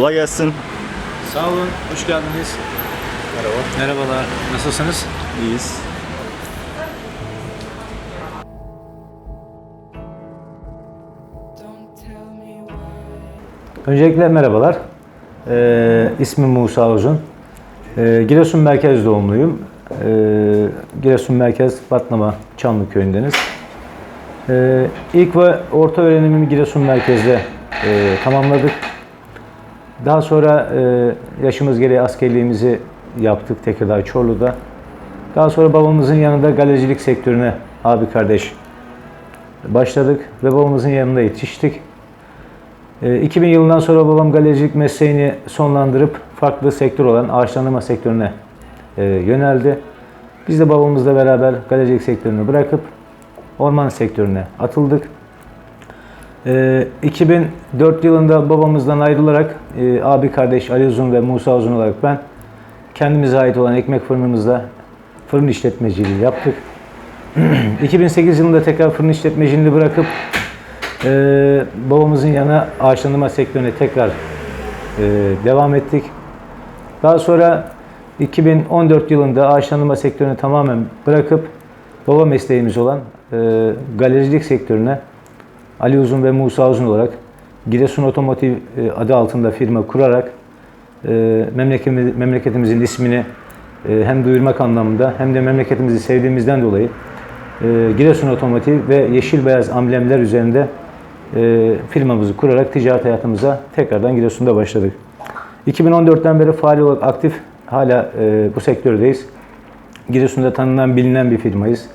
Kolay gelsin. Sağ olun, hoş geldiniz. Merhaba. Merhabalar, nasılsınız? İyiyiz. Öncelikle merhabalar. Ee, ismim Musa Uzun. Ee, Giresun Merkez doğumluyum. Ee, Giresun Merkez Batlama Çamlı köyündeniz. Ee, ilk ve orta öğrenimimi Giresun Merkez'de e, tamamladık. Daha sonra e, yaşımız gereği askerliğimizi yaptık Tekirdağ Çorlu'da. Daha sonra babamızın yanında galericilik sektörüne abi kardeş başladık ve babamızın yanında yetiştik. Ee, 2000 yılından sonra babam galericilik mesleğini sonlandırıp farklı sektör olan ağaçlandırma sektörüne e, yöneldi. Biz de babamızla beraber galericilik sektörünü bırakıp orman sektörüne atıldık. Ee, 2004 yılında babamızdan ayrılarak e, abi kardeş Ali Uzun ve Musa Uzun olarak ben kendimize ait olan ekmek fırınımızda fırın işletmeciliği yaptık. 2008 yılında tekrar fırın işletmeciliğini bırakıp ee, babamızın yanına ağaçlandırma sektörüne tekrar e, devam ettik. Daha sonra 2014 yılında ağaçlandırma sektörünü tamamen bırakıp baba mesleğimiz olan e, galericilik sektörüne Ali Uzun ve Musa Uzun olarak Giresun Otomotiv e, adı altında firma kurarak e, memleketimiz, memleketimizin ismini e, hem duyurmak anlamında hem de memleketimizi sevdiğimizden dolayı Giresun Otomotiv ve yeşil beyaz amblemler üzerinde firmamızı kurarak ticaret hayatımıza tekrardan Giresun'da başladık. 2014'ten beri faal olarak aktif hala bu sektördeyiz. Giresun'da tanınan bilinen bir firmayız.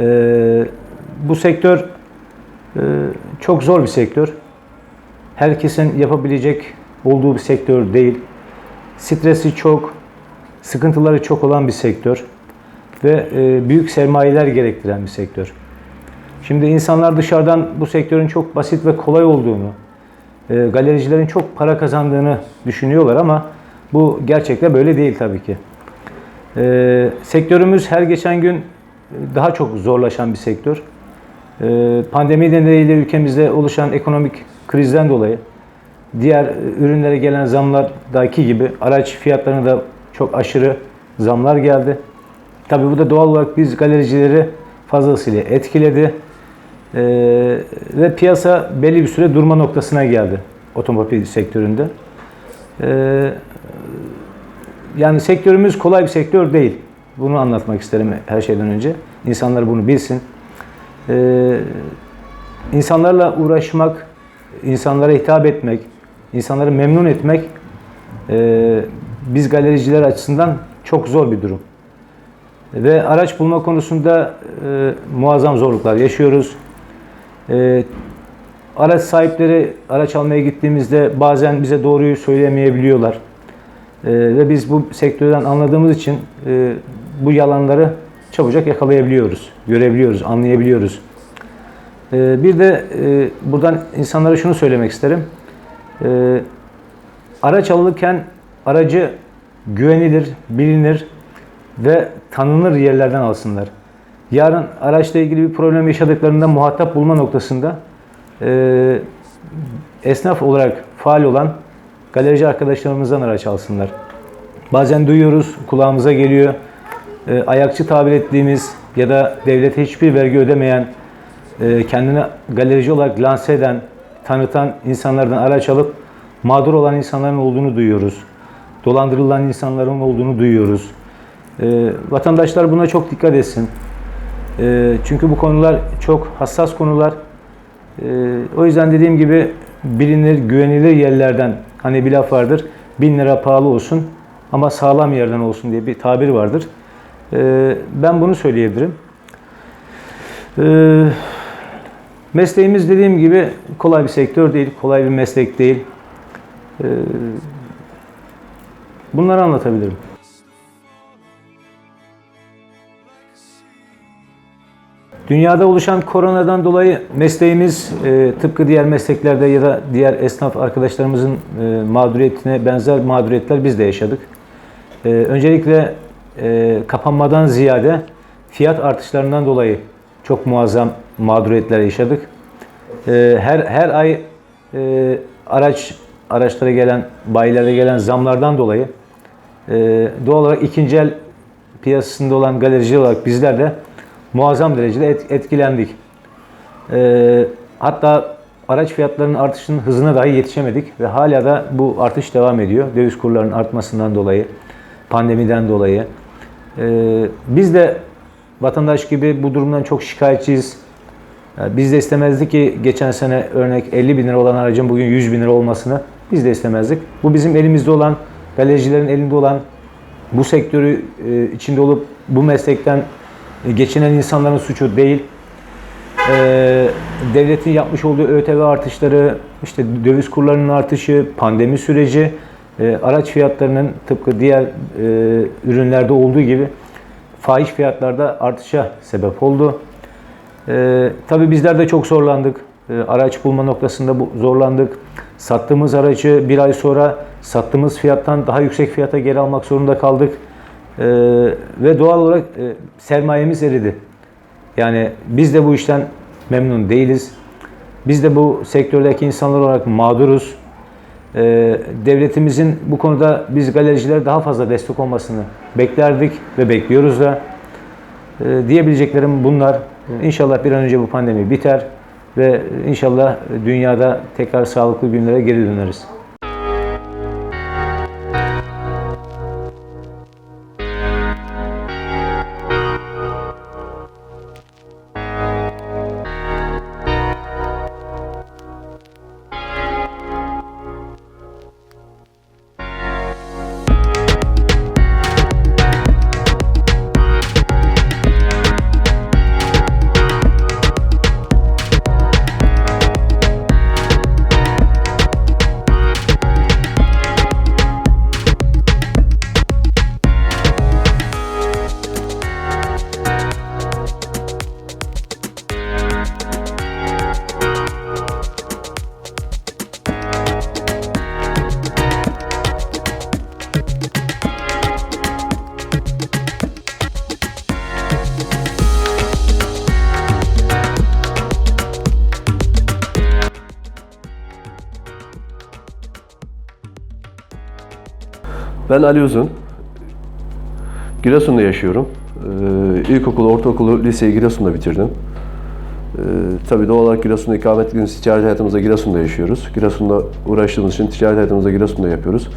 E, bu sektör e, çok zor bir sektör. Herkesin yapabilecek olduğu bir sektör değil stresi çok, sıkıntıları çok olan bir sektör ve e, büyük sermayeler gerektiren bir sektör. Şimdi insanlar dışarıdan bu sektörün çok basit ve kolay olduğunu, e, galericilerin çok para kazandığını düşünüyorlar ama bu gerçekte böyle değil tabii ki. E, sektörümüz her geçen gün daha çok zorlaşan bir sektör. E, pandemi nedeniyle ülkemizde oluşan ekonomik krizden dolayı diğer ürünlere gelen zamlardaki gibi araç fiyatlarına da çok aşırı zamlar geldi. Tabi bu da doğal olarak biz galericileri fazlasıyla etkiledi. Ee, ve piyasa belli bir süre durma noktasına geldi otomobil sektöründe. Ee, yani sektörümüz kolay bir sektör değil. Bunu anlatmak isterim her şeyden önce. İnsanlar bunu bilsin. Ee, insanlarla uğraşmak, insanlara hitap etmek, insanları memnun etmek e, biz galericiler açısından çok zor bir durum. Ve araç bulma konusunda e, muazzam zorluklar yaşıyoruz. E, araç sahipleri araç almaya gittiğimizde bazen bize doğruyu söylemeyebiliyorlar. E, ve biz bu sektörden anladığımız için e, bu yalanları çabucak yakalayabiliyoruz, görebiliyoruz, anlayabiliyoruz. E, bir de e, buradan insanlara şunu söylemek isterim. E, araç alırken aracı güvenilir, bilinir ve tanınır yerlerden alsınlar. Yarın araçla ilgili bir problem yaşadıklarında muhatap bulma noktasında e, esnaf olarak faal olan galerici arkadaşlarımızdan araç alsınlar. Bazen duyuyoruz, kulağımıza geliyor. E, ayakçı tabir ettiğimiz ya da devlete hiçbir vergi ödemeyen, e, kendini galerici olarak lanse eden, tanıtan insanlardan araç alıp mağdur olan insanların olduğunu duyuyoruz. Dolandırılan insanların olduğunu duyuyoruz. E, vatandaşlar buna çok dikkat etsin. E, çünkü bu konular çok hassas konular. E, o yüzden dediğim gibi bilinir, güvenilir yerlerden hani bir laf vardır. Bin lira pahalı olsun ama sağlam yerden olsun diye bir tabir vardır. Ee, ben bunu söyleyebilirim. Ee, mesleğimiz dediğim gibi kolay bir sektör değil, kolay bir meslek değil. Ee, bunları anlatabilirim. Dünyada oluşan koronadan dolayı mesleğimiz e, tıpkı diğer mesleklerde ya da diğer esnaf arkadaşlarımızın e, mağduriyetine benzer mağduriyetler biz de yaşadık. E, öncelikle e, kapanmadan ziyade fiyat artışlarından dolayı çok muazzam mağduriyetler yaşadık. E, her her ay e, araç araçlara gelen, bayilere gelen zamlardan dolayı doğal olarak ikinci el piyasasında olan galerici olarak bizler de muazzam derecede et- etkilendik. Hatta araç fiyatlarının artışının hızına dahi yetişemedik ve hala da bu artış devam ediyor. Döviz kurlarının artmasından dolayı, pandemiden dolayı. E, biz de vatandaş gibi bu durumdan çok şikayetçiyiz. Yani Biz de istemezdik ki geçen sene örnek 50 bin lira olan aracın bugün 100 bin lira olmasını biz de istemezdik. Bu bizim elimizde olan, galericilerin elinde olan, bu sektörü e, içinde olup bu meslekten e, geçinen insanların suçu değil. E, devletin yapmış olduğu ÖTV artışları, işte döviz kurlarının artışı, pandemi süreci, e, araç fiyatlarının tıpkı diğer e, ürünlerde olduğu gibi fahiş fiyatlarda artışa sebep oldu. Ee, tabii bizler de çok zorlandık. Ee, araç bulma noktasında bu, zorlandık. Sattığımız aracı bir ay sonra sattığımız fiyattan daha yüksek fiyata geri almak zorunda kaldık. Ee, ve doğal olarak e, sermayemiz eridi. Yani biz de bu işten memnun değiliz. Biz de bu sektördeki insanlar olarak mağduruz. Ee, devletimizin bu konuda biz galericilere daha fazla destek olmasını beklerdik ve bekliyoruz da. Ee, diyebileceklerim bunlar. İnşallah bir an önce bu pandemi biter ve inşallah dünyada tekrar sağlıklı günlere geri döneriz. Ben Ali Uzun. Giresun'da yaşıyorum. Ee, ilkokulu, ortaokulu, liseyi Giresun'da bitirdim. Ee, tabii doğal olarak Giresun'da ikamet ettiğimiz ticaret hayatımızda Giresun'da yaşıyoruz. Giresun'da uğraştığımız için ticaret hayatımızda Giresun'da yapıyoruz.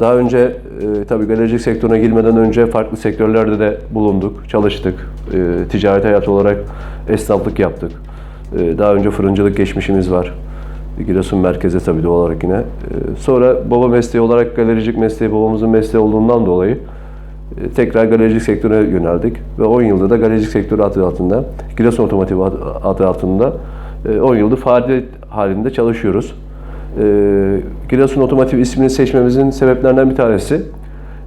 Daha önce e, tabii galericilik sektörüne girmeden önce farklı sektörlerde de bulunduk, çalıştık. E, ticaret hayatı olarak esnaflık yaptık. E, daha önce fırıncılık geçmişimiz var. Giresun merkeze tabii doğal olarak yine. E, sonra baba mesleği olarak galericilik mesleği babamızın mesleği olduğundan dolayı e, tekrar galericilik sektörüne yöneldik. Ve 10 yılda da galericilik sektörü adı altında, Giresun Otomotiv adı- altında e, 10 yıldır faaliyet halinde çalışıyoruz. E, Giresun Otomotiv ismini seçmemizin sebeplerinden bir tanesi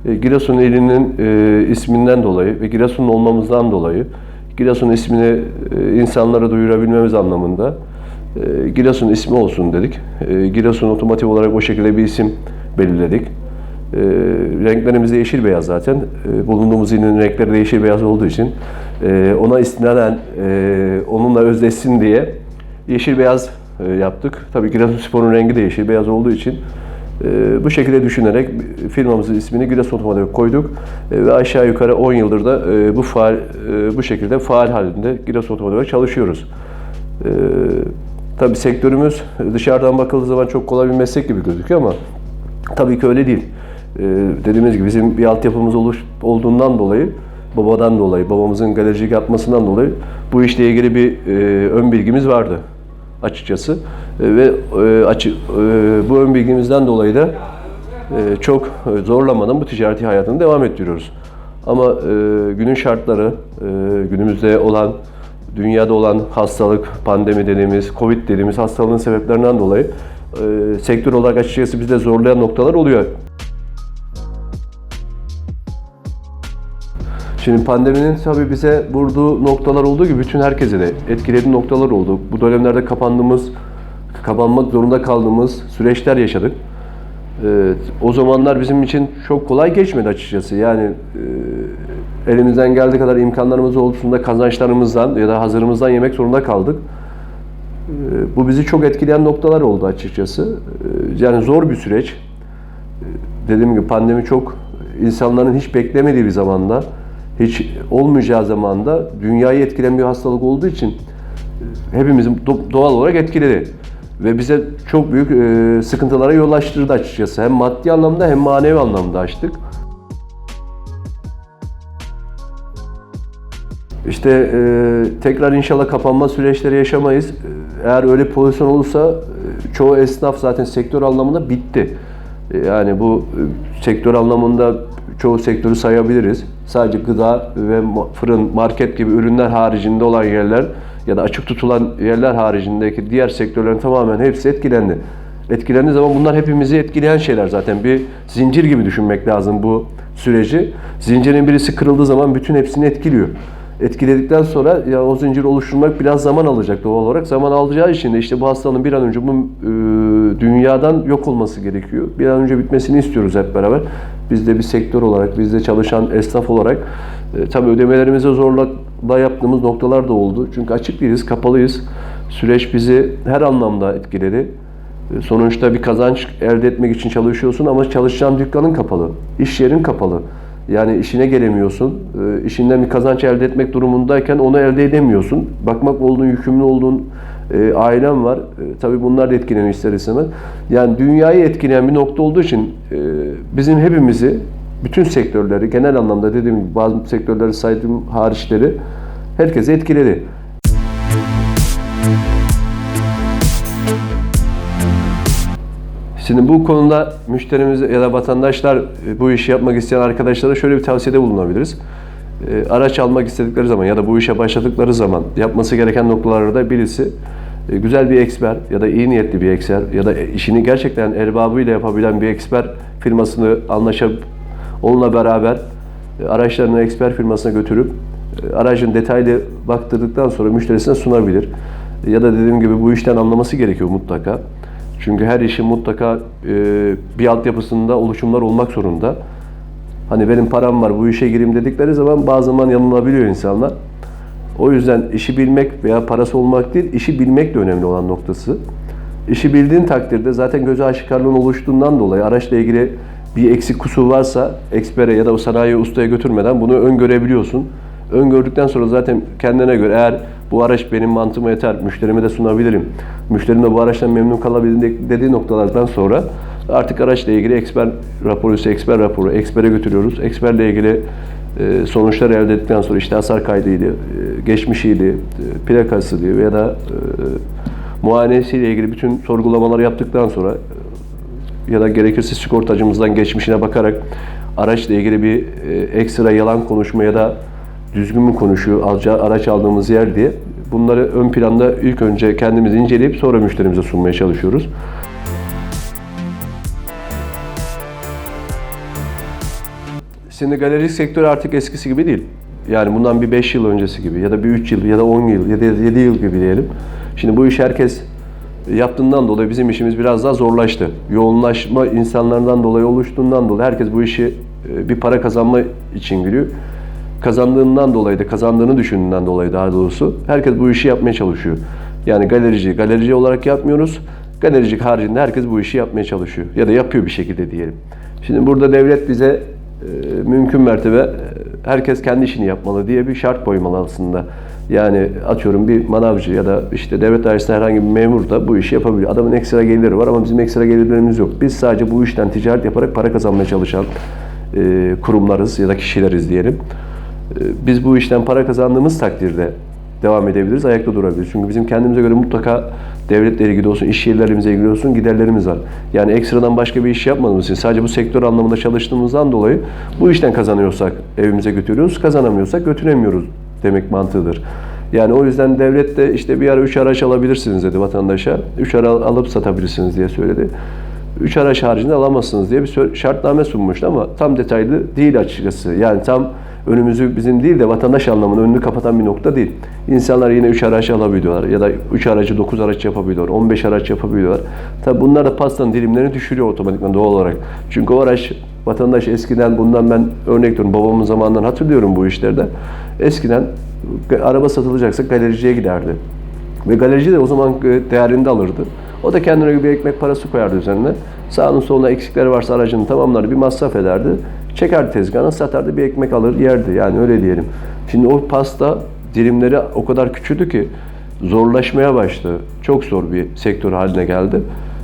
e, Giresun ilinin e, isminden dolayı ve Giresun olmamızdan dolayı Giresun ismini e, insanlara duyurabilmemiz anlamında e, Giresun ismi olsun dedik. E, Giresun Otomotiv olarak o şekilde bir isim belirledik. E, renklerimiz de yeşil beyaz zaten. Bulunduğumuz ilin renkleri de yeşil beyaz olduğu için e, ona istinaden e, onunla özdeşsin diye yeşil beyaz e, yaptık. Tabii Giresunspor'un rengi de yeşil beyaz olduğu için bu şekilde düşünerek firmamızın ismini Giresun Otomotiv koyduk ve aşağı yukarı 10 yıldır da bu faal bu şekilde faal halinde Giresun Otomotiv'e çalışıyoruz. E, tabii sektörümüz dışarıdan bakıldığı zaman çok kolay bir meslek gibi gözüküyor ama tabii ki öyle değil. E, dediğimiz gibi bizim bir altyapımız oluş, olduğundan dolayı babadan dolayı, babamızın galericilik yapmasından dolayı bu işle ilgili bir e, ön bilgimiz vardı açıkçası. E, ve e, açı, e, bu ön bilgimizden dolayı da e, çok e, zorlamadan bu ticareti hayatını devam ettiriyoruz. Ama e, günün şartları, e, günümüzde olan, dünyada olan hastalık, pandemi dediğimiz, Covid dediğimiz hastalığın sebeplerinden dolayı e, sektör olarak açıkçası bizde zorlayan noktalar oluyor. Şimdi pandeminin tabii bize vurduğu noktalar olduğu gibi bütün herkese de etkilediği noktalar oldu. Bu dönemlerde kapandığımız, kapanmak zorunda kaldığımız süreçler yaşadık. Ee, o zamanlar bizim için çok kolay geçmedi açıkçası. Yani e, elimizden geldiği kadar imkanlarımız olsun kazançlarımızdan ya da hazırımızdan yemek zorunda kaldık. Ee, bu bizi çok etkileyen noktalar oldu açıkçası. Ee, yani zor bir süreç. Ee, dediğim gibi pandemi çok insanların hiç beklemediği bir zamanda, hiç olmayacağı zamanda dünyayı etkileyen bir hastalık olduğu için e, hepimizi do- doğal olarak etkiledi. Ve bize çok büyük e, sıkıntılara yol açtırdı açıkçası. Hem maddi anlamda hem manevi anlamda açtık. İşte e, tekrar inşallah kapanma süreçleri yaşamayız. E, Eğer öyle pozisyon olursa e, çoğu esnaf zaten sektör anlamında bitti. E, Yani bu sektör anlamında çoğu sektörü sayabiliriz. Sadece gıda ve fırın, market gibi ürünler haricinde olan yerler ya da açık tutulan yerler haricindeki diğer sektörlerin tamamen hepsi etkilendi. Etkilendiği zaman bunlar hepimizi etkileyen şeyler zaten. Bir zincir gibi düşünmek lazım bu süreci. Zincirin birisi kırıldığı zaman bütün hepsini etkiliyor. Etkiledikten sonra ya o zincir oluşturmak biraz zaman alacak doğal olarak. Zaman alacağı için de işte bu hastalığın bir an önce bu e, dünyadan yok olması gerekiyor. Bir an önce bitmesini istiyoruz hep beraber. Biz de bir sektör olarak, biz de çalışan esnaf olarak e, tabii ödemelerimize zorla yaptığımız noktalar da oldu. Çünkü açık değiliz, kapalıyız. Süreç bizi her anlamda etkiledi. E, Sonuçta bir kazanç elde etmek için çalışıyorsun ama çalışacağın dükkanın kapalı, iş yerin kapalı. Yani işine gelemiyorsun. E, işinden bir kazanç elde etmek durumundayken onu elde edemiyorsun. Bakmak olduğun, yükümlü olduğun e, ailen var. E, tabii bunlar da etkileniyor ister istemez. Yani dünyayı etkileyen bir nokta olduğu için e, bizim hepimizi, bütün sektörleri, genel anlamda dediğim gibi bazı sektörleri saydığım hariçleri herkese etkiledi. Şimdi bu konuda müşterimiz ya da vatandaşlar e, bu işi yapmak isteyen arkadaşlara şöyle bir tavsiyede bulunabiliriz. E, Araç almak istedikleri zaman ya da bu işe başladıkları zaman yapması gereken noktalarda birisi e, güzel bir eksper ya da iyi niyetli bir eksper ya da işini gerçekten erbabıyla yapabilen bir eksper firmasını anlaşıp onunla beraber araçlarını eksper firmasına götürüp aracın detaylı baktırdıktan sonra müşterisine sunabilir. Ya da dediğim gibi bu işten anlaması gerekiyor mutlaka. Çünkü her işin mutlaka e, bir altyapısında oluşumlar olmak zorunda. Hani benim param var bu işe gireyim dedikleri zaman bazı zaman yanılabiliyor insanlar. O yüzden işi bilmek veya parası olmak değil, işi bilmek de önemli olan noktası. İşi bildiğin takdirde zaten göze aşikarlığın oluştuğundan dolayı araçla ilgili bir eksik kusur varsa ekspere ya da o sanayi ustaya götürmeden bunu öngörebiliyorsun. Öngördükten sonra zaten kendine göre eğer bu araç benim mantığıma yeter, müşterime de sunabilirim. Müşterim de bu araçtan memnun kalabilir dediği noktalardan sonra artık araçla ilgili eksper raporu ise eksper raporu ekspere götürüyoruz. Eksperle ilgili e, sonuçlar elde ettikten sonra işte hasar kaydıydı, e, geçmişiydi, e, plakasıydı veya da muayenesiyle ilgili bütün sorgulamaları yaptıktan sonra ya da gerekirse sigortacımızdan geçmişine bakarak araçla ilgili bir ekstra yalan konuşma ya da düzgün mü konuşuyor, araç aldığımız yer diye bunları ön planda ilk önce kendimiz inceleyip sonra müşterimize sunmaya çalışıyoruz. Şimdi galeri sektörü artık eskisi gibi değil. Yani bundan bir 5 yıl öncesi gibi ya da bir 3 yıl ya da 10 yıl ya da 7 yıl gibi diyelim. Şimdi bu iş herkes yaptığından dolayı bizim işimiz biraz daha zorlaştı. Yoğunlaşma insanlardan dolayı oluştuğundan dolayı herkes bu işi e, bir para kazanma için giriyor. Kazandığından dolayı da kazandığını düşündüğünden dolayı daha doğrusu herkes bu işi yapmaya çalışıyor. Yani galerici, galerici olarak yapmıyoruz. Galericilik haricinde herkes bu işi yapmaya çalışıyor. Ya da yapıyor bir şekilde diyelim. Şimdi burada devlet bize e, mümkün mertebe e, herkes kendi işini yapmalı diye bir şart koymalı aslında. Yani atıyorum bir manavcı ya da işte devlet dairesinde herhangi bir memur da bu işi yapabiliyor. Adamın ekstra geliri var ama bizim ekstra gelirlerimiz yok. Biz sadece bu işten ticaret yaparak para kazanmaya çalışan e, kurumlarız ya da kişileriz diyelim. E, Biz bu işten para kazandığımız takdirde devam edebiliriz, ayakta durabiliriz. Çünkü bizim kendimize göre mutlaka devletle ilgili olsun, iş yerlerimizle ilgili olsun giderlerimiz var. Yani ekstradan başka bir iş yapmadığımız için sadece bu sektör anlamında çalıştığımızdan dolayı bu işten kazanıyorsak evimize götürüyoruz, kazanamıyorsak götüremiyoruz demek mantığıdır. Yani o yüzden devlet de işte bir ara üç araç alabilirsiniz dedi vatandaşa. Üç ara alıp satabilirsiniz diye söyledi. Üç araç haricinde alamazsınız diye bir şartname sunmuştu ama tam detaylı değil açıkçası. Yani tam önümüzü bizim değil de vatandaş anlamında önünü kapatan bir nokta değil. İnsanlar yine 3 araç alabiliyorlar ya da 3 aracı 9 araç yapabiliyorlar, 15 araç yapabiliyorlar. Tabi bunlar da pastanın dilimlerini düşürüyor otomatikman doğal olarak. Çünkü o araç vatandaş eskiden bundan ben örnek veriyorum babamın zamanından hatırlıyorum bu işlerden. Eskiden araba satılacaksa galericiye giderdi. Ve galerici de o zaman e, değerinde alırdı. O da kendine bir ekmek parası koyardı üzerine. Sağının soluna eksikleri varsa aracını tamamlar bir masraf ederdi. Çekerdi tezgahına satardı bir ekmek alır yerdi. Yani öyle diyelim. Şimdi o pasta dilimleri o kadar küçüldü ki zorlaşmaya başladı. Çok zor bir sektör haline geldi.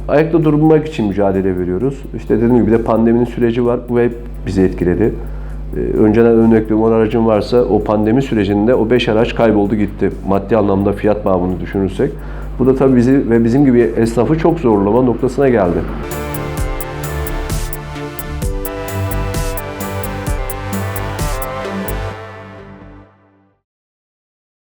Ayakta durmak için mücadele veriyoruz. İşte dediğim gibi bir de pandeminin süreci var. Bu hep bizi etkiledi. Ee, Önceden örnek veriyorum 10 aracın varsa o pandemi sürecinde o 5 araç kayboldu gitti. Maddi anlamda fiyat bağımını düşünürsek. Bu da tabii bizi ve bizim gibi esnafı çok zorlama noktasına geldi.